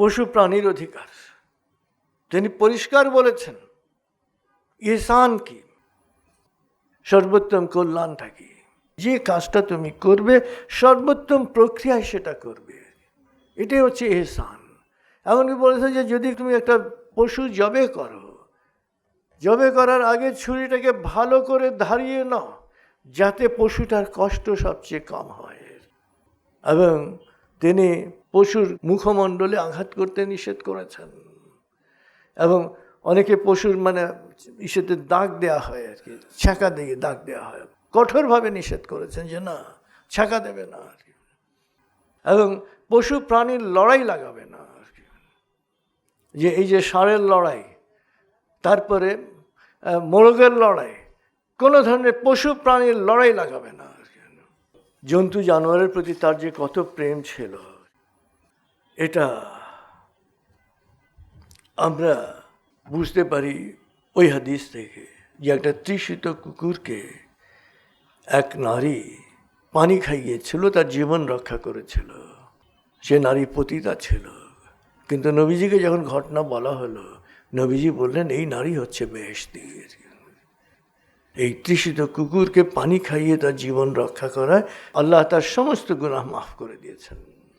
পশু প্রাণীর অধিকার। তিনি পরিষ্কার বলেছেন, ইহসান কি? সর্বোত্তম কল্যাণটা কি? যে কাজটা তুমি করবে, সর্বোত্তম প্রক্রিয়ায় সেটা করবে। এটাই হচ্ছে এহসান এমনকি বলেছে যে, যদি তুমি একটা পশু জবে করো, জবে করার আগে ছুরিটাকে ভালো করে ধারিয়ে নাও, যাতে পশুটার কষ্ট সবচেয়ে কম হয়। এবং তিনি পশুর মুখমণ্ডলে আঘাত করতে নিষেধ করেছেন। এবং অনেকে পশুর মানে ইসেতে দাগ দেওয়া হয় আর কি, ছ্যাঁকা দিয়ে দাগ দেওয়া হয়। কঠোরভাবে নিষেধ করেছেন যে না, ছ্যাঁকা দেবে না আর কি। এবং পশু প্রাণীর লড়াই লাগাবে না আর কি। যে এই যে ষাঁড়ের লড়াই, তারপরে মোরগের লড়াই, কোনো ধরনের পশু প্রাণীর লড়াই লাগাবে না। জন্তু জানোয়ারের প্রতি তার যে কত প্রেম ছিল, এটা আমরা বুঝতে পারি ওই হাদিস থেকে যে একটা তৃষিত কুকুরকে এক নারী পানি খাইয়েছিল, তার জীবন রক্ষা করেছিল। সে নারী পতিতা ছিল। কিন্তু নবীজিকে যখন ঘটনা বলা হলো, নবীজি বললেন, এই নারী হচ্ছে বেহেশতি। এই তৃষিত কুকুরকে পানি খাইয়ে তার জীবন রক্ষা করায় আল্লাহ তার সমস্ত গুনাহ মাফ করে দিয়েছেন।